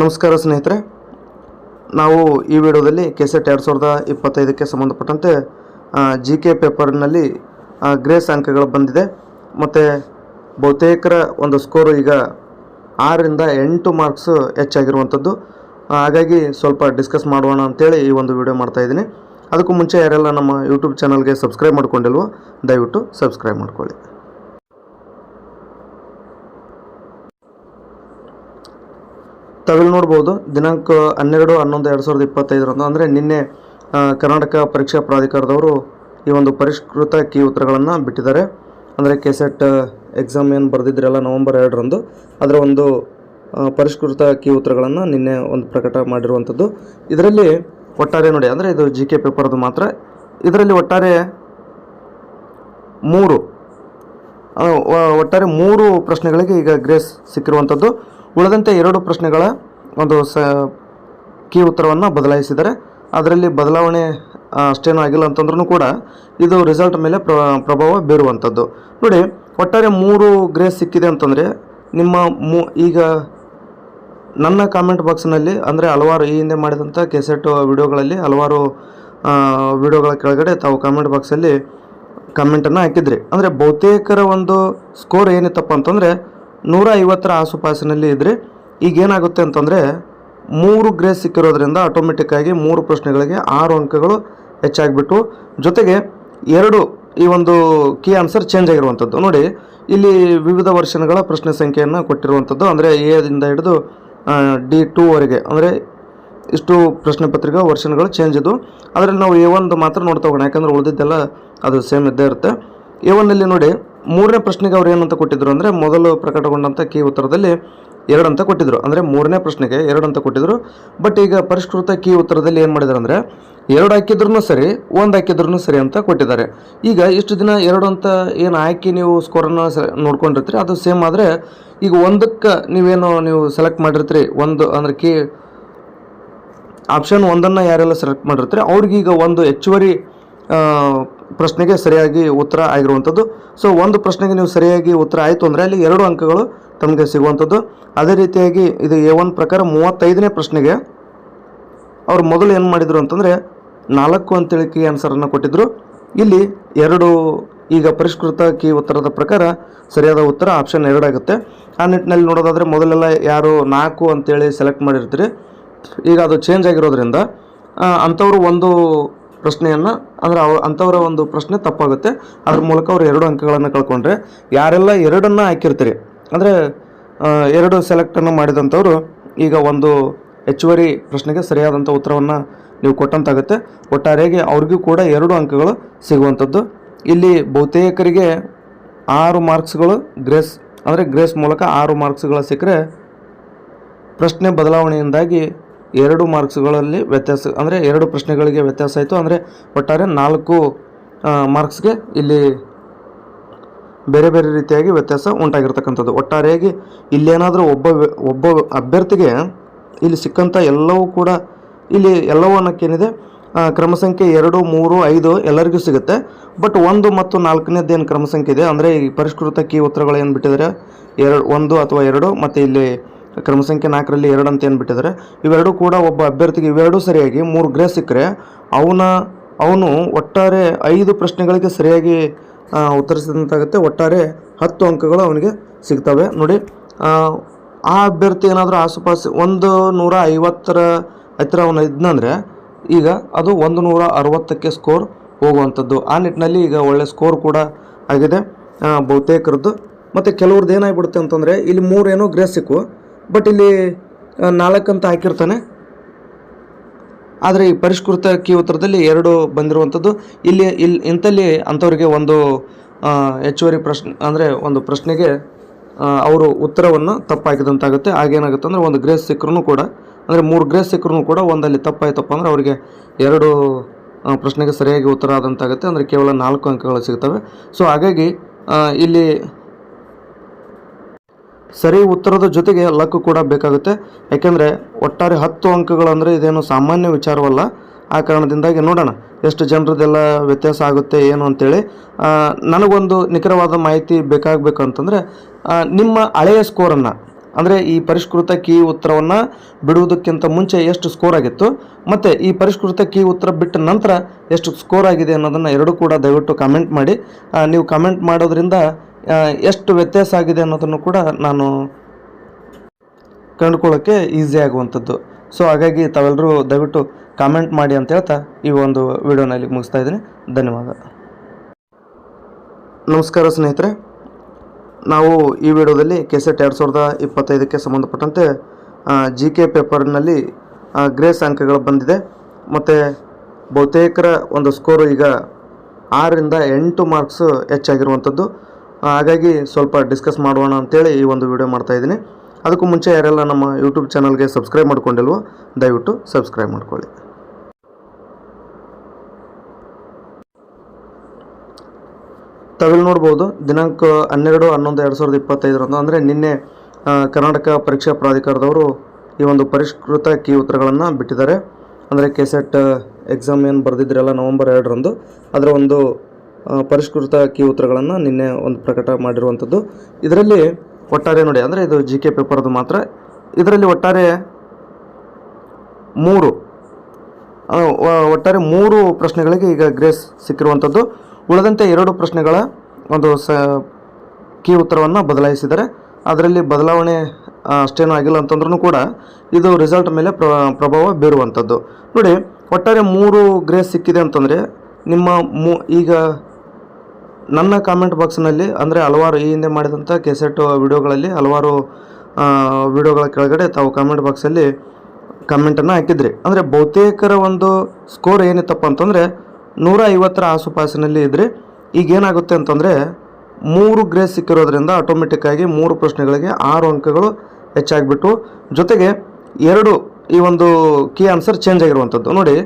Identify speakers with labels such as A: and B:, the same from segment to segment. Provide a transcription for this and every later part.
A: ನಮಸ್ಕಾರ ಸ್ನೇಹಿತರೆ. ನಾವು ಈ ವಿಡಿಯೋದಲ್ಲಿ ಕೆಸೆಟ್ ಎರಡು ಸಾವಿರದ ಇಪ್ಪತ್ತೈದಕ್ಕೆ ಸಂಬಂಧಪಟ್ಟಂತೆ ಜಿ ಕೆ ಪೇಪರ್ನಲ್ಲಿ ಗ್ರೇಸ್ ಅಂಕಗಳು ಬಂದಿದೆ. ಮತ್ತು ಬಹುತೇಕರ ಒಂದು ಸ್ಕೋರು ಈಗ ಆರರಿಂದ ಎಂಟು ಮಾರ್ಕ್ಸ್ ಹೆಚ್ಚಾಗಿರುವಂಥದ್ದು. ಹಾಗಾಗಿ ಸ್ವಲ್ಪ ಡಿಸ್ಕಸ್ ಮಾಡೋಣ ಅಂತೇಳಿ ಈ ಒಂದು ವಿಡಿಯೋ ಮಾಡ್ತಾ ಇದ್ದೀನಿ. ಅದಕ್ಕೂ ಮುಂಚೆ ಯಾರೆಲ್ಲ ನಮ್ಮ ಯೂಟ್ಯೂಬ್ ಚಾನಲ್ಗೆ ಸಬ್ಸ್ಕ್ರೈಬ್ ಮಾಡ್ಕೊಂಡಿಲ್ವೋ, ದಯವಿಟ್ಟು ಸಬ್ಸ್ಕ್ರೈಬ್ ಮಾಡ್ಕೊಳ್ಳಿ. ತಾವಿಲ್ಲಿ ನೋಡ್ಬೋದು ದಿನಾಂಕ ಹನ್ನೆರಡು, ಹನ್ನೊಂದು, ಎರಡು ಸಾವಿರದ ಇಪ್ಪತ್ತೈದರಂದು. ಅಂದರೆ ನಿನ್ನೆ ಕರ್ನಾಟಕ ಪರೀಕ್ಷಾ ಪ್ರಾಧಿಕಾರದವರು ಈ ಒಂದು ಪರಿಷ್ಕೃತ ಕೀ ಉತ್ತರಗಳನ್ನು ಬಿಟ್ಟಿದ್ದಾರೆ. ಅಂದರೆ ಕೆಸೆಟ್ ಎಕ್ಸಾಮ್ ಏನು ಬರೆದಿದ್ರಲ್ಲ ನವಂಬರ್ ಎರಡರಂದು. ಅದರ ಒಂದು ಪರಿಷ್ಕೃತ ಕೀ ಉತ್ತರಗಳನ್ನು ನಿನ್ನೆ ಒಂದು ಪ್ರಕಟ ಮಾಡಿರುವಂಥದ್ದು. ಇದರಲ್ಲಿ ಒಟ್ಟಾರೆ ನೋಡಿ, ಅಂದರೆ ಇದು ಜಿ ಕೆ ಪೇಪರ್ದು ಮಾತ್ರ. ಇದರಲ್ಲಿ ಒಟ್ಟಾರೆ ಮೂರು ಒಟ್ಟಾರೆ ಮೂರು ಪ್ರಶ್ನೆಗಳಿಗೆ ಈಗ ಗ್ರೇಸ್ ಸಿಕ್ಕಿರುವಂಥದ್ದು. ಉಳಿದಂತೆ ಎರಡು ಪ್ರಶ್ನೆಗಳ ಒಂದು ಸ ಕೀ ಉತ್ತರವನ್ನು ಬದಲಾಯಿಸಿದರೆ ಅದರಲ್ಲಿ ಬದಲಾವಣೆ ಅಷ್ಟೇನೂ ಆಗಿಲ್ಲ ಅಂತಂದ್ರೂ ಕೂಡ ಇದು ರಿಸಲ್ಟ್ ಮೇಲೆ ಪ್ರ, ಪ್ರಭಾವ ಬೀರುವಂಥದ್ದು. ನೋಡಿ, ಒಟ್ಟಾರೆ ಮೂರು ಗ್ರೇಸ್ ಸಿಕ್ಕಿದೆ ಅಂತಂದರೆ ನಿಮ್ಮ ಮೂ, ಈಗ ನನ್ನ ಕಾಮೆಂಟ್ ಬಾಕ್ಸ್ನಲ್ಲಿ ಅಂದರೆ ಹಲವಾರು ಈ ಹಿಂದೆ ಮಾಡಿದಂಥ ಕೆಸೆಟ್ ವಿಡಿಯೋಗಳಲ್ಲಿ ಹಲವಾರು ವಿಡಿಯೋಗಳ ಕೆಳಗಡೆ ತಾವು ಕಾಮೆಂಟ್ ಬಾಕ್ಸಲ್ಲಿ ಕಮೆಂಟನ್ನು ಹಾಕಿದ್ರಿ. ಅಂದರೆ ಬಹುತೇಕರ ಒಂದು ಸ್ಕೋರ್ ಏನಿತ್ತಪ್ಪ ಅಂತಂದರೆ ನೂರ ಐವತ್ತರ ಆಸುಪಾಸಿನಲ್ಲಿ ಇದ್ದರೆ ಈಗ ಏನಾಗುತ್ತೆ ಅಂತಂದರೆ ಮೂರು ಗ್ರೇಸ್ ಸಿಕ್ಕಿರೋದ್ರಿಂದ ಆಟೋಮೆಟಿಕ್ಕಾಗಿ ಮೂರು ಪ್ರಶ್ನೆಗಳಿಗೆ ಆರು ಅಂಕಗಳು ಹೆಚ್ಚಾಗಿಬಿಟ್ಟು, ಜೊತೆಗೆ ಎರಡು ಈ ಒಂದು ಕೀ ಆನ್ಸರ್ ಚೇಂಜ್ ಆಗಿರುವಂಥದ್ದು. ನೋಡಿ, ಇಲ್ಲಿ ವಿವಿಧ ವರ್ಷನ್ಗಳ ಪ್ರಶ್ನೆ ಸಂಖ್ಯೆಯನ್ನು ಕೊಟ್ಟಿರುವಂಥದ್ದು. ಅಂದರೆ ಎದಿಂದ ಹಿಡಿದು ಡಿ ಟೂವರೆಗೆ ಅಂದರೆ ಇಷ್ಟು ಪ್ರಶ್ನೆ ಪತ್ರಿಕೆ ವರ್ಷನ್ಗಳು ಚೇಂಜ್ ಇದ್ದು, ಅದರಲ್ಲಿ ನಾವು ಎ ಒಂದು ಮಾತ್ರ ನೋಡ್ತಾ ಹೋಗೋಣ. ಯಾಕಂದರೆ ಉಳಿದಿದ್ದೆಲ್ಲ ಅದು ಸೇಮ್ ಇದ್ದೇ ಇರುತ್ತೆ. ಎ ಒನ್ನಲ್ಲಿ ನೋಡಿ ಮೂರನೇ ಪ್ರಶ್ನೆಗೆ ಅವ್ರು ಏನಂತ ಕೊಟ್ಟಿದ್ರು ಅಂದರೆ ಮೊದಲು ಪ್ರಕಟಗೊಂಡಂಥ ಕೀ ಉತ್ತರದಲ್ಲಿ ಎರಡು ಅಂತ ಕೊಟ್ಟಿದ್ರು. ಅಂದರೆ ಮೂರನೇ ಪ್ರಶ್ನೆಗೆ ಎರಡು ಅಂತ ಕೊಟ್ಟಿದ್ರು. ಬಟ್ ಈಗ ಪರಿಷ್ಕೃತ ಕೀ ಉತ್ತರದಲ್ಲಿ ಏನು ಮಾಡಿದ್ದಾರೆ ಅಂದರೆ ಎರಡು ಹಾಕಿದ್ರು ಸರಿ, ಒಂದು ಹಾಕಿದ್ರು ಸರಿ ಅಂತ ಕೊಟ್ಟಿದ್ದಾರೆ. ಈಗ ಇಷ್ಟು ದಿನ ಎರಡು ಅಂತ ಏನು ಹಾಕಿ ನೀವು ಸ್ಕೋರನ್ನು ನೋಡ್ಕೊಂಡಿರ್ತೀರಿ, ಅದು ಸೇಮ್ ಆದರೆ ಈಗ ಒಂದಕ್ಕೆ ನೀವೇನು ನೀವು ಸೆಲೆಕ್ಟ್ ಮಾಡಿರ್ತೀರಿ, ಒಂದು ಅಂದರೆ ಕೀ ಆಪ್ಷನ್ ಒಂದನ್ನು ಯಾರೆಲ್ಲ ಸೆಲೆಕ್ಟ್ ಮಾಡಿರ್ತೀರಿ, ಅವ್ರಿಗೀಗ ಒಂದು ಹೆಚ್ಚುವರಿ ಪ್ರಶ್ನೆಗೆ ಸರಿಯಾಗಿ ಉತ್ತರ ಆಗಿರುವಂಥದ್ದು. ಸೊ ಒಂದು ಪ್ರಶ್ನೆಗೆ ನೀವು ಸರಿಯಾಗಿ ಉತ್ತರ ಆಯಿತು ಅಂದರೆ ಅಲ್ಲಿ ಎರಡು ಅಂಕಗಳು ತಮಗೆ ಸಿಗುವಂಥದ್ದು. ಅದೇ ರೀತಿಯಾಗಿ ಇದು ಎ ಒನ್ ಪ್ರಕಾರ ಮೂವತ್ತೈದನೇ ಪ್ರಶ್ನೆಗೆ ಅವರು ಮೊದಲು ಏನು ಮಾಡಿದರು ಅಂತಂದರೆ ನಾಲ್ಕು ಅಂತೇಳಿ ಕೀ ಆನ್ಸರನ್ನು ಕೊಟ್ಟಿದ್ದರು ಇಲ್ಲಿ ಎರಡು ಈಗ ಪರಿಷ್ಕೃತ ಕೀ ಉತ್ತರದ ಪ್ರಕಾರ ಸರಿಯಾದ ಉತ್ತರ ಆಪ್ಷನ್ ಎರಡಾಗುತ್ತೆ ಆ ನಿಟ್ಟಿನಲ್ಲಿ ನೋಡೋದಾದರೆ ಮೊದಲೆಲ್ಲ ಯಾರು ನಾಲ್ಕು ಅಂತೇಳಿ ಸೆಲೆಕ್ಟ್ ಮಾಡಿರ್ತೀರಿ. ಈಗ ಅದು ಚೇಂಜ್ ಆಗಿರೋದ್ರಿಂದ ಅಂಥವರು ಒಂದು ಪ್ರಶ್ನೆಯನ್ನು ಅಂದರೆ ಅವ ಅಂಥವರ ಒಂದು ಪ್ರಶ್ನೆ ತಪ್ಪಾಗುತ್ತೆ. ಅದ್ರ ಮೂಲಕ ಅವರು ಎರಡು ಅಂಕಗಳನ್ನು ಕಳ್ಕೊಂಡ್ರೆ ಯಾರೆಲ್ಲ ಎರಡನ್ನು ಹಾಕಿರ್ತೀರಿ? ಅಂದರೆ ಎರಡು ಸೆಲೆಕ್ಟನ್ನು ಮಾಡಿದಂಥವ್ರು ಈಗ ಒಂದು ಹೆಚ್ಚುವರಿ ಪ್ರಶ್ನೆಗೆ ಸರಿಯಾದಂಥ ಉತ್ತರವನ್ನು ನೀವು ಕೊಟ್ಟಂತಾಗುತ್ತೆ. ಒಟ್ಟಾರೆಯಾಗಿ ಅವ್ರಿಗೂ ಕೂಡ ಎರಡು ಅಂಕಗಳು ಸಿಗುವಂಥದ್ದು. ಇಲ್ಲಿ ಬಹುತೇಕರಿಗೆ ಆರು ಮಾರ್ಕ್ಸ್ಗಳು ಗ್ರೇಸ್ ಅಂದರೆ ಗ್ರೇಸ್ ಮೂಲಕ ಆರು ಮಾರ್ಕ್ಸ್ಗಳು ಸಿಕ್ಕರೆ ಪ್ರಶ್ನೆ ಬದಲಾವಣೆಯಿಂದಾಗಿ ಎರಡು ಮಾರ್ಕ್ಸ್ಗಳಲ್ಲಿ ವ್ಯತ್ಯಾಸ, ಅಂದರೆ ಎರಡು ಪ್ರಶ್ನೆಗಳಿಗೆ ವ್ಯತ್ಯಾಸ ಆಯಿತು. ಅಂದರೆ ಒಟ್ಟಾರೆ ನಾಲ್ಕು ಮಾರ್ಕ್ಸ್ಗೆ ಇಲ್ಲಿ ಬೇರೆ ಬೇರೆ ರೀತಿಯಾಗಿ ವ್ಯತ್ಯಾಸ ಉಂಟಾಗಿರ್ತಕ್ಕಂಥದ್ದು. ಒಟ್ಟಾರೆಯಾಗಿ ಇಲ್ಲೇನಾದರೂ ಒಬ್ಬ ಒಬ್ಬ ಅಭ್ಯರ್ಥಿಗೆ ಇಲ್ಲಿ ಸಿಕ್ಕಂಥ ಎಲ್ಲವೂ ಕೂಡ ಇಲ್ಲಿ ಎಲ್ಲವೂ ಅನ್ನೋಕ್ಕೇನಿದೆ ಕ್ರಮ ಸಂಖ್ಯೆ ಎರಡು, ಮೂರು, ಐದು ಎಲ್ಲರಿಗೂ ಸಿಗುತ್ತೆ. ಬಟ್ ಒಂದು ಮತ್ತು ನಾಲ್ಕನೇದು ಏನು ಕ್ರಮ ಸಂಖ್ಯೆ ಇದೆ? ಅಂದರೆ ಈ ಪರಿಷ್ಕೃತ ಕೀ ಉತ್ತರಗಳು ಏನು ಬಿಟ್ಟಿದ್ದಾರೆ? ಎರಡು, ಒಂದು ಅಥವಾ ಎರಡು, ಮತ್ತು ಇಲ್ಲಿ ಕ್ರಮ ಸಂಖ್ಯೆ ನಾಲ್ಕರಲ್ಲಿ ಎರಡು ಅಂತ ಏನು ಬಿಟ್ಟಿದ್ದಾರೆ ಇವೆರಡೂ ಕೂಡ ಒಬ್ಬ ಅಭ್ಯರ್ಥಿಗೆ ಇವೆರಡೂ ಸರಿಯಾಗಿ ಮೂರು ಗ್ರೇಸ್ ಸಿಕ್ಕರೆ ಅವನ ಅವನು ಒಟ್ಟಾರೆ ಐದು ಪ್ರಶ್ನೆಗಳಿಗೆ ಸರಿಯಾಗಿ ಉತ್ತರಿಸಿದಂತಾಗುತ್ತೆ. ಒಟ್ಟಾರೆ ಹತ್ತು ಅಂಕಗಳು ಅವನಿಗೆ ಸಿಗ್ತವೆ. ನೋಡಿ ಆ, ಅಭ್ಯರ್ಥಿ ಏನಾದರೂ ಆಸುಪಾಸು ಒಂದು ನೂರ ಐವತ್ತರ ಹತ್ತಿರ ಅವನು ಇದ್ನಂದರೆ ಈಗ ಅದು ಒಂದು ನೂರ ಅರವತ್ತಕ್ಕೆ ಸ್ಕೋರ್ ಹೋಗುವಂಥದ್ದು. ಆ ನಿಟ್ಟಿನಲ್ಲಿ ಈಗ ಒಳ್ಳೆ ಸ್ಕೋರ್ ಕೂಡ ಆಗಿದೆ ಬಹುತೇಕರದ್ದು. ಮತ್ತು ಕೆಲವ್ರದ್ದು ಏನಾಗ್ಬಿಡುತ್ತೆ ಅಂತಂದರೆ ಇಲ್ಲಿ ಮೂರೇನೋ ಗ್ರೇಸ್ ಸಿಕ್ಕು. ಬಟ್ ಇಲ್ಲಿ ನಾಲ್ಕು ಅಂತ ಹಾಕಿರ್ತಾನೆ. ಆದರೆ ಈ ಪರಿಷ್ಕೃತ ಕೀ ಉತ್ತರದಲ್ಲಿ ಎರಡು ಬಂದಿರುವಂಥದ್ದು ಇಲ್ಲಿ ಇಲ್ಲಿ ಇಂಥಲ್ಲಿ ಅಂಥವ್ರಿಗೆ ಒಂದು ಹೆಚ್ಚುವರಿ ಪ್ರಶ್ನೆ, ಅಂದರೆ ಒಂದು ಪ್ರಶ್ನೆಗೆ ಅವರು ಉತ್ತರವನ್ನು ತಪ್ಪಾಕಿದಂತಾಗುತ್ತೆ. ಆಗೇನಾಗುತ್ತೆ ಅಂದರೆ ಒಂದು ಗ್ರೇಸ್ ಸಿಕ್ಕರೂ ಕೂಡ, ಅಂದರೆ ಮೂರು ಗ್ರೇಸ್ ಸಿಕ್ಕರೂ ಕೂಡ ಒಂದಲ್ಲಿ ತಪ್ಪಾಯ್ತಪ್ಪ ಅಂದರೆ ಅವರಿಗೆ ಎರಡು ಪ್ರಶ್ನೆಗೆ ಸರಿಯಾಗಿ ಉತ್ತರ ಆದಂತಾಗುತ್ತೆ. ಅಂದರೆ ಕೇವಲ ನಾಲ್ಕು ಅಂಕಗಳು ಸಿಗ್ತವೆ. ಸೊ ಹಾಗಾಗಿ ಇಲ್ಲಿ ಸರಿ ಉತ್ತರದ ಜೊತೆಗೆ ಲಕ್ ಕೂಡ ಬೇಕಾಗುತ್ತೆ. ಯಾಕೆಂದರೆ ಒಟ್ಟಾರೆ ಹತ್ತು ಅಂಕಗಳಂದರೆ ಇದೇನು ಸಾಮಾನ್ಯ ವಿಚಾರವಲ್ಲ. ಆ ಕಾರಣದಿಂದಾಗಿ ನೋಡೋಣ ಎಷ್ಟು ಜನರದೆಲ್ಲ ವ್ಯತ್ಯಾಸ ಆಗುತ್ತೆ, ಏನು ಅಂತೇಳಿ. ನನಗೊಂದು ನಿಖರವಾದ ಮಾಹಿತಿ ಬೇಕಾಗಬೇಕು ಅಂತಂದರೆ ನಿಮ್ಮ ಹಳೆಯ ಸ್ಕೋರನ್ನು, ಅಂದರೆ ಈ ಪರಿಷ್ಕೃತ ಕೀ ಉತ್ತರವನ್ನು ಬಿಡುವುದಕ್ಕಿಂತ ಮುಂಚೆ ಎಷ್ಟು ಸ್ಕೋರ್ ಆಗಿತ್ತು, ಮತ್ತು ಈ ಪರಿಷ್ಕೃತ ಕೀ ಉತ್ತರ ಬಿಟ್ಟ ನಂತರ ಎಷ್ಟು ಸ್ಕೋರ್ ಆಗಿದೆ ಅನ್ನೋದನ್ನು ಎರಡೂ ಕೂಡ ದಯವಿಟ್ಟು ಕಾಮೆಂಟ್ ಮಾಡಿ. ನೀವು ಕಾಮೆಂಟ್ ಮಾಡೋದ್ರಿಂದ ಎಷ್ಟು ವ್ಯತ್ಯಾಸ ಆಗಿದೆ ಅನ್ನೋದನ್ನು ಕೂಡ ನಾನು ಕಂಡುಕೊಳ್ಳೋಕ್ಕೆ ಈಸಿ ಆಗುವಂಥದ್ದು. ಸೊ ಹಾಗಾಗಿ ತಾವೆಲ್ಲರೂ ದಯವಿಟ್ಟು ಕಾಮೆಂಟ್ ಮಾಡಿ ಅಂತ ಹೇಳ್ತಾ ಈ ಒಂದು ವಿಡಿಯೋನ ವಿಡಿಯೋನಲ್ಲಿ ಮುಗಿಸ್ತಾ ಇದ್ದೀನಿ. ಧನ್ಯವಾದ. ನಮಸ್ಕಾರ ಸ್ನೇಹಿತರೆ. ನಾವು ಈ ವಿಡಿಯೋದಲ್ಲಿ ಕೆಸೆಟ್ ಎರಡು ಸಾವಿರದ ಇಪ್ಪತ್ತೈದಕ್ಕೆ ಸಂಬಂಧಪಟ್ಟಂತೆ ಜಿ ಕೆ ಪೇಪರ್ನಲ್ಲಿ ಗ್ರೇಸ್ ಅಂಕಗಳು ಬಂದಿದೆ. ಮತ್ತು ಬಹುತೇಕರ ಒಂದು ಸ್ಕೋರು ಈಗ ಆರರಿಂದ ಎಂಟು ಮಾರ್ಕ್ಸು ಹೆಚ್ಚಾಗಿರುವಂಥದ್ದು. ಹಾಗಾಗಿ ಸ್ವಲ್ಪ ಡಿಸ್ಕಸ್ ಮಾಡೋಣ ಅಂತೇಳಿ ಈ ಒಂದು ವಿಡಿಯೋ ಮಾಡ್ತಾ ಇದ್ದೀನಿ. ಅದಕ್ಕೂ ಮುಂಚೆ ಯಾರೆಲ್ಲ ನಮ್ಮ ಯೂಟ್ಯೂಬ್ ಚಾನಲ್ಗೆ ಸಬ್ಸ್ಕ್ರೈಬ್ ಮಾಡ್ಕೊಂಡಿಲ್ವೋ, ದಯವಿಟ್ಟು ಸಬ್ಸ್ಕ್ರೈಬ್ ಮಾಡ್ಕೊಳ್ಳಿ. ತಾವಿಲ್ಲಿ ನೋಡ್ಬೋದು, ದಿನಾಂಕ ಹನ್ನೆರಡು, ಹನ್ನೊಂದು, ಎರಡು ಸಾವಿರದ ಇಪ್ಪತ್ತೈದರಂದು ಅಂದರೆ ನಿನ್ನೆ ಕರ್ನಾಟಕ ಪರೀಕ್ಷಾ ಪ್ರಾಧಿಕಾರದವರು ಈ ಒಂದು ಪರಿಷ್ಕೃತ ಕೀ ಉತ್ತರಗಳನ್ನು ಬಿಟ್ಟಿದ್ದಾರೆ. ಅಂದರೆ ಕೆಸೆಟ್ ಎಕ್ಸಾಮ್ ಏನು ಬರೆದಿದ್ರಲ್ಲ ನವಂಬರ್ ಎರಡರಂದು. ಅದರ ಒಂದು ಪರಿಷ್ಕೃತ ಕೀ ಉತ್ತರಗಳನ್ನು ನಿನ್ನೆ ಒಂದು ಪ್ರಕಟ ಮಾಡಿರುವಂಥದ್ದು. ಇದರಲ್ಲಿ ಒಟ್ಟಾರೆ ನೋಡಿ, ಅಂದರೆ ಇದು ಜಿ ಕೆ ಪೇಪರ್ದು ಮಾತ್ರ. ಇದರಲ್ಲಿ ಒಟ್ಟಾರೆ ಮೂರು ಒಟ್ಟಾರೆ ಮೂರು ಪ್ರಶ್ನೆಗಳಿಗೆ ಈಗ ಗ್ರೇಸ್ ಸಿಕ್ಕಿರುವಂಥದ್ದು. ಉಳಿದಂತೆ ಎರಡು ಪ್ರಶ್ನೆಗಳ ಒಂದು ಸ ಕೀ ಉತ್ತರವನ್ನು ಬದಲಾಯಿಸಿದರೆ, ಅದರಲ್ಲಿ ಬದಲಾವಣೆ ಅಷ್ಟೇನೂ ಆಗಿಲ್ಲ ಅಂತಂದ್ರೂ ಕೂಡ ಇದು ರಿಸಲ್ಟ್ ಮೇಲೆ ಪ್ರ, ಪ್ರಭಾವ ಬೀರುವಂಥದ್ದು. ನೋಡಿ, ಒಟ್ಟಾರೆ ಮೂರು ಗ್ರೇಸ್ ಸಿಕ್ಕಿದೆ ಅಂತಂದರೆ, ನಿಮ್ಮ ಮೂ, ಈಗ ನನ್ನ ಕಾಮೆಂಟ್ ಬಾಕ್ಸ್ನಲ್ಲಿ ಅಂದರೆ ಹಲವಾರು ಈ ಹಿಂದೆ ಮಾಡಿದಂಥ ಕೆಸೆಟ್ ವಿಡಿಯೋಗಳಲ್ಲಿ ಹಲವಾರು ವಿಡಿಯೋಗಳ ಕೆಳಗಡೆ ತಾವು ಕಾಮೆಂಟ್ ಬಾಕ್ಸಲ್ಲಿ ಕಮೆಂಟನ್ನು ಹಾಕಿದ್ರಿ. ಅಂದರೆ ಬಹುತೇಕರ ಒಂದು ಸ್ಕೋರ್ ಏನಿತ್ತಪ್ಪ ಅಂತಂದರೆ ನೂರ ಐವತ್ತರ ಆಸುಪಾಸಿನಲ್ಲಿ ಇದ್ರಿ. ಈಗ ಏನಾಗುತ್ತೆ ಅಂತಂದರೆ ಮೂರು ಗ್ರೇಸ್ ಸಿಕ್ಕಿರೋದ್ರಿಂದ ಆಟೋಮೆಟಿಕ್ಕಾಗಿ ಮೂರು ಪ್ರಶ್ನೆಗಳಿಗೆ ಆರು ಅಂಕಗಳು ಹೆಚ್ಚಾಗಿಬಿಟ್ಟು, ಜೊತೆಗೆ ಎರಡು ಈ ಒಂದು ಕೀ ಆನ್ಸರ್ ಚೇಂಜ್ ಆಗಿರುವಂಥದ್ದು ನೋಡಿ,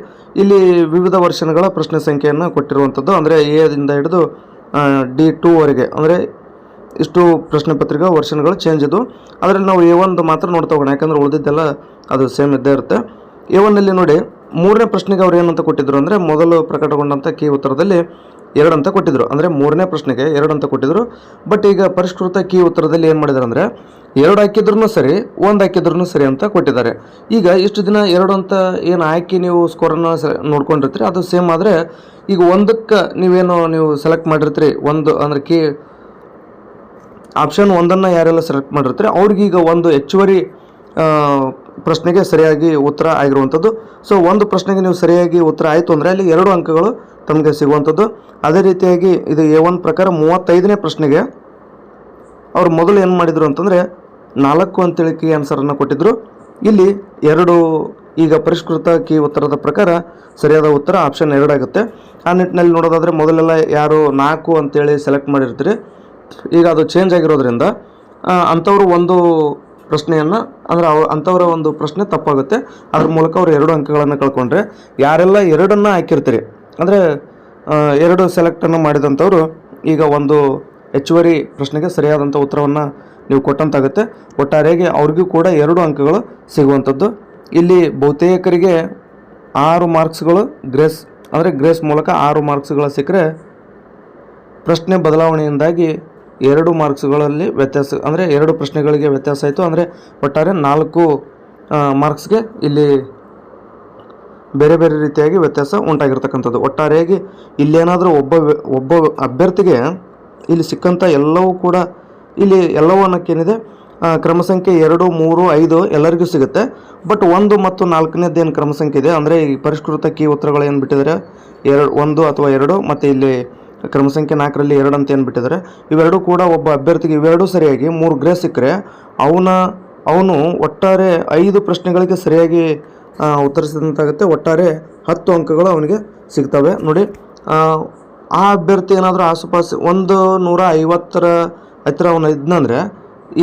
A: ಇಲ್ಲಿ ವಿವಿಧ ವರ್ಷನ್ಗಳ ಪ್ರಶ್ನೆ ಸಂಖ್ಯೆಯನ್ನು ಕೊಟ್ಟಿರುವಂಥದ್ದು ಅಂದರೆ ಎದಿಂದ ಹಿಡಿದು ಡಿ ಟೂವರೆಗೆ ಅಂದರೆ ಇಷ್ಟು ಪ್ರಶ್ನೆ ಪತ್ರಿಕಾ ವರ್ಷನ್ಗಳು ಚೇಂಜ್ ಇದ್ದವು ಅದರಲ್ಲಿ ನಾವು ಎ ಒಂದು ಮಾತ್ರ ನೋಡ್ತಾ ಹೋಗೋಣ. ಯಾಕಂದರೆ ಉಳಿದಿದ್ದೆಲ್ಲ ಅದು ಸೇಮ್ ಇದ್ದೇ ಇರುತ್ತೆ. ಎ ಒನ್ನಲ್ಲಿ ನೋಡಿ, ಮೂರನೇ ಪ್ರಶ್ನೆಗೆ ಅವ್ರು ಏನಂತ ಕೊಟ್ಟಿದ್ರು ಅಂದರೆ, ಮೊದಲು ಪ್ರಕಟಗೊಂಡಂಥ ಕೀ ಉತ್ತರದಲ್ಲಿ ಎರಡು ಅಂತ ಕೊಟ್ಟಿದ್ರು. ಅಂದರೆ ಮೂರನೇ ಪ್ರಶ್ನೆಗೆ ಎರಡು ಅಂತ ಕೊಟ್ಟಿದ್ರು. ಬಟ್ ಈಗ ಪರಿಷ್ಕೃತ ಕೀ ಉತ್ತರದಲ್ಲಿ ಏನು ಮಾಡಿದ್ದಾರೆ ಅಂದರೆ ಎರಡು ಹಾಕಿದ್ರು ಸರಿ, ಒಂದು ಹಾಕಿದ್ರು ಸರಿ ಅಂತ ಕೊಟ್ಟಿದ್ದಾರೆ. ಈಗ ಇಷ್ಟು ದಿನ ಎರಡು ಅಂತ ಏನು ಆಯ್ಕೆ ನೀವು ಸ್ಕೋರನ್ನು ನೋಡ್ಕೊಂಡಿರ್ತೀರಿ, ಅದು ಸೇಮ್ ಆದರೆ ಈಗ ಒಂದಕ್ಕೆ ನೀವೇನು ನೀವು ಸೆಲೆಕ್ಟ್ ಮಾಡಿರ್ತೀರಿ, ಒಂದು ಅಂದರೆ ಕೀ ಆಪ್ಷನ್ ಒಂದನ್ನು ಯಾರೆಲ್ಲ ಸೆಲೆಕ್ಟ್ ಮಾಡಿರ್ತೀರಿ, ಅವ್ರಿಗೀಗ ಒಂದು ಹೆಚ್ಚುವರಿ ಪ್ರಶ್ನೆಗೆ ಸರಿಯಾಗಿ ಉತ್ತರ ಆಗಿರುವಂಥದ್ದು. ಸೊ ಒಂದು ಪ್ರಶ್ನೆಗೆ ನೀವು ಸರಿಯಾಗಿ ಉತ್ತರ ಆಯಿತು ಅಂದರೆ ಅಲ್ಲಿ ಎರಡು ಅಂಕಗಳು ತಮಗೆ ಸಿಗುವಂಥದ್ದು. ಅದೇ ರೀತಿಯಾಗಿ ಇದು ಎ ಒನ್ ಪ್ರಕಾರ ಮೂವತ್ತೈದನೇ ಪ್ರಶ್ನೆಗೆ ಅವರು ಮೊದಲು ಏನು ಮಾಡಿದರು ಅಂತಂದರೆ ನಾಲ್ಕು ಅಂತೇಳಿ ಕೀ ಆನ್ಸರನ್ನು ಕೊಟ್ಟಿದ್ದರು ಇಲ್ಲಿ ಎರಡು ಈಗ ಪರಿಷ್ಕೃತ ಕೀ ಉತ್ತರದ ಪ್ರಕಾರ ಸರಿಯಾದ ಉತ್ತರ ಆಪ್ಷನ್ ಎರಡಾಗುತ್ತೆ ಆ ನಿಟ್ಟಿನಲ್ಲಿ ನೋಡೋದಾದರೆ ಮೊದಲೆಲ್ಲ ಯಾರು ನಾಲ್ಕು ಅಂತೇಳಿ ಸೆಲೆಕ್ಟ್ ಮಾಡಿರ್ತೀರಿ. ಈಗ ಅದು ಚೇಂಜ್ ಆಗಿರೋದ್ರಿಂದ ಅಂಥವರು ಒಂದು ಪ್ರಶ್ನೆಯನ್ನು, ಅಂದರೆ ಅವ, ಅಂಥವರ ಒಂದು ಪ್ರಶ್ನೆ ತಪ್ಪಾಗುತ್ತೆ. ಅದ್ರ ಮೂಲಕ ಅವರು ಎರಡು ಅಂಕಗಳನ್ನು ಕಳ್ಕೊಂಡ್ರೆ, ಯಾರೆಲ್ಲ ಎರಡನ್ನು ಹಾಕಿರ್ತೀರಿ, ಅಂದರೆ ಎರಡು ಸೆಲೆಕ್ಟನ್ನು ಮಾಡಿದಂಥವ್ರು, ಈಗ ಒಂದು ಹೆಚ್ಚುವರಿ ಪ್ರಶ್ನೆಗೆ ಸರಿಯಾದಂಥ ಉತ್ತರವನ್ನು ನೀವು ಕೊಟ್ಟಂತಾಗುತ್ತೆ. ಒಟ್ಟಾರೆಯಾಗಿ ಅವ್ರಿಗೂ ಕೂಡ ಎರಡು ಅಂಕಗಳು ಸಿಗುವಂಥದ್ದು. ಇಲ್ಲಿ ಬಹುತೇಕರಿಗೆ ಆರು ಮಾರ್ಕ್ಸ್ಗಳು ಗ್ರೇಸ್, ಅಂದರೆ ಗ್ರೇಸ್ ಮೂಲಕ ಆರು ಮಾರ್ಕ್ಸ್ಗಳು ಸಿಕ್ಕರೆ, ಪ್ರಶ್ನೆ ಬದಲಾವಣೆಯಿಂದಾಗಿ ಎರಡು ಮಾರ್ಕ್ಸ್ಗಳಲ್ಲಿ ವ್ಯತ್ಯಾಸ, ಅಂದರೆ ಎರಡು ಪ್ರಶ್ನೆಗಳಿಗೆ ವ್ಯತ್ಯಾಸ ಆಯಿತು, ಅಂದರೆ ಒಟ್ಟಾರೆ ನಾಲ್ಕು ಮಾರ್ಕ್ಸ್ಗೆ ಇಲ್ಲಿ ಬೇರೆ ಬೇರೆ ರೀತಿಯಾಗಿ ವ್ಯತ್ಯಾಸ ಉಂಟಾಗಿರ್ತಕ್ಕಂಥದ್ದು. ಒಟ್ಟಾರೆಯಾಗಿ ಇಲ್ಲೇನಾದರೂ ಒಬ್ಬ ಒಬ್ಬ ಅಭ್ಯರ್ಥಿಗೆ ಇಲ್ಲಿ ಸಿಕ್ಕಂಥ ಎಲ್ಲವೂ ಕೂಡ ಇಲ್ಲಿ ಎಲ್ಲವೂ ಅನ್ನೋಕ್ಕೇನಿದೆ ಕ್ರಮ ಸಂಖ್ಯೆ ಎರಡು, ಮೂರು, ಐದು ಎಲ್ಲರಿಗೂ ಸಿಗುತ್ತೆ. ಬಟ್ ಒಂದು ಮತ್ತು ನಾಲ್ಕನೇದು ಏನು ಕ್ರಮ ಸಂಖ್ಯೆ ಇದೆ? ಅಂದರೆ ಈ ಪರಿಷ್ಕೃತ ಕೀ ಉತ್ತರಗಳು ಏನು ಬಿಟ್ಟಿದ್ದಾರೆ? ಎರಡು, ಒಂದು ಅಥವಾ ಎರಡು, ಮತ್ತು ಇಲ್ಲಿ ಕ್ರಮ ಸಂಖ್ಯೆ ನಾಲ್ಕರಲ್ಲಿ ಎರಡು ಅಂತ ಏನು ಬಿಟ್ಟಿದ್ದಾರೆ? ಇವೆರಡೂ ಕೂಡ ಒಬ್ಬ ಅಭ್ಯರ್ಥಿಗೆ ಇವೆರಡೂ ಸರಿಯಾಗಿ ಮೂರು ಗ್ರೇ ಸಿಕ್ಕರೆ ಅವನ ಅವನು ಒಟ್ಟಾರೆ ಐದು ಪ್ರಶ್ನೆಗಳಿಗೆ ಸರಿಯಾಗಿ ಉತ್ತರಿಸಿದಂತಾಗುತ್ತೆ. ಒಟ್ಟಾರೆ ಹತ್ತು ಅಂಕಗಳು ಅವನಿಗೆ ಸಿಗ್ತವೆ. ನೋಡಿ ಆ, ಅಭ್ಯರ್ಥಿ ಏನಾದರೂ ಆಸುಪಾಸು ಒಂದು ನೂರ ಐವತ್ತರ ಹತ್ತಿರ ಅವನು ಇದ್ನಂದರೆ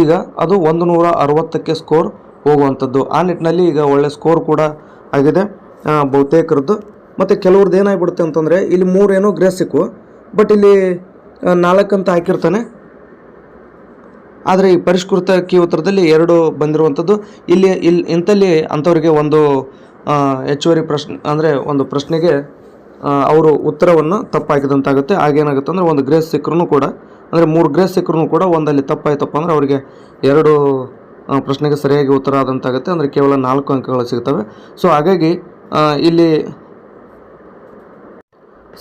A: ಈಗ ಅದು ಒಂದು ನೂರ ಅರವತ್ತಕ್ಕೆ ಸ್ಕೋರ್ ಹೋಗುವಂಥದ್ದು. ಆ ನಿಟ್ಟಿನಲ್ಲಿ ಈಗ ಒಳ್ಳೆ ಸ್ಕೋರ್ ಕೂಡ ಆಗಿದೆ ಬಹುತೇಕರದ್ದು. ಮತ್ತು ಕೆಲವ್ರದ್ದು ಏನಾಗ್ಬಿಡುತ್ತೆ ಅಂತಂದರೆ ಇಲ್ಲಿ ಮೂರೇನೋ ಗ್ರೇಸ್ ಸಿಕ್ಕು. ಬಟ್ ಇಲ್ಲಿ ನಾಲ್ಕು ಅಂತ ಹಾಕಿರ್ತಾನೆ. ಆದರೆ ಈ ಪರಿಷ್ಕೃತ ಕೀ ಉತ್ತರದಲ್ಲಿ ಎರಡು ಬಂದಿರುವಂಥದ್ದು. ಇಲ್ಲಿ ಇಲ್ಲಿ ಇಂಥಲ್ಲಿ ಅಂಥವ್ರಿಗೆ ಒಂದು ಹೆಚ್ಚುವರಿ ಪ್ರಶ್ನೆ, ಅಂದರೆ ಒಂದು ಪ್ರಶ್ನೆಗೆ ಅವರು ಉತ್ತರವನ್ನು ತಪ್ಪಾಕಿದಂತಾಗುತ್ತೆ ಆಗೇನಾಗುತ್ತೆ ಅಂದರೆ ಒಂದು ಗ್ರೇಸ್ ಸಿಕ್ಕರೂ ಕೂಡ, ಅಂದರೆ ಮೂರು ಗ್ರೇಸ್ ಸಿಕ್ಕರೂ ಕೂಡ ಒಂದಲ್ಲಿ ತಪ್ಪಾಯ್ತಪ್ಪ ಅಂದರೆ ಅವರಿಗೆ ಎರಡು ಪ್ರಶ್ನೆಗೆ ಸರಿಯಾಗಿ ಉತ್ತರ ಆದಂತಾಗುತ್ತೆ. ಅಂದರೆ ಕೇವಲ ನಾಲ್ಕು ಅಂಕಗಳು ಸಿಗ್ತವೆ. ಸೊ ಹಾಗಾಗಿ ಇಲ್ಲಿ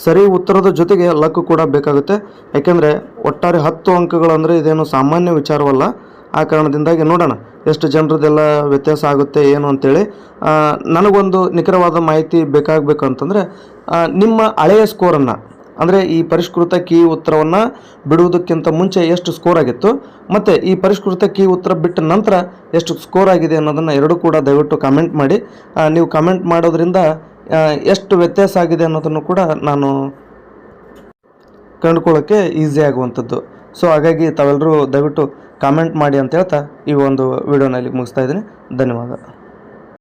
A: ಸರಿ ಉತ್ತರದ ಜೊತೆಗೆ ಲಕ್ ಕೂಡ ಬೇಕಾಗುತ್ತೆ. ಯಾಕೆಂದರೆ ಒಟ್ಟಾರೆ ಹತ್ತು ಅಂಕಗಳು ಅಂದರೆ ಇದೇನು ಸಾಮಾನ್ಯ ವಿಚಾರವಲ್ಲ. ಆ ಕಾರಣದಿಂದಾಗಿ ನೋಡೋಣ ಎಷ್ಟು ಜನರದೆಲ್ಲ ವ್ಯತ್ಯಾಸ ಆಗುತ್ತೆ, ಏನು ಅಂತೇಳಿ. ನನಗೊಂದು ನಿಖರವಾದ ಮಾಹಿತಿ ಬೇಕಾಗಬೇಕು ಅಂತಂದರೆ ನಿಮ್ಮ ಹಳೆಯ ಸ್ಕೋರನ್ನು ಅಂದರೆ ಈ ಪರಿಷ್ಕೃತ ಕೀ ಉತ್ತರವನ್ನು ಬಿಡುವುದಕ್ಕಿಂತ ಮುಂಚೆ ಎಷ್ಟು ಸ್ಕೋರ್ ಆಗಿತ್ತು, ಮತ್ತು ಈ ಪರಿಷ್ಕೃತ ಕೀ ಉತ್ತರ ಬಿಟ್ಟ ನಂತರ ಎಷ್ಟು ಸ್ಕೋರ್ ಆಗಿದೆ ಅನ್ನೋದನ್ನು ಎರಡೂ ಕೂಡ ದಯವಿಟ್ಟು ಕಮೆಂಟ್ ಮಾಡಿ. ನೀವು ಕಮೆಂಟ್ ಮಾಡೋದ್ರಿಂದ ಎಷ್ಟು ವ್ಯತ್ಯಾಸ ಆಗಿದೆ ಅನ್ನೋದನ್ನು ಕೂಡ ನಾನು ಕಂಡುಕೊಳ್ಳೋಕ್ಕೆ ಈಸಿ ಆಗುವಂಥದ್ದು. ಸೊ ಹಾಗಾಗಿ ತಾವೆಲ್ಲರೂ ದಯವಿಟ್ಟು ಕಾಮೆಂಟ್ ಮಾಡಿ ಅಂತ ಹೇಳ್ತಾ ಈ ಒಂದು ವಿಡಿಯೋನಲ್ಲಿ ಮುಗಿಸ್ತಾ ಇದ್ದೀನಿ. ಧನ್ಯವಾದ.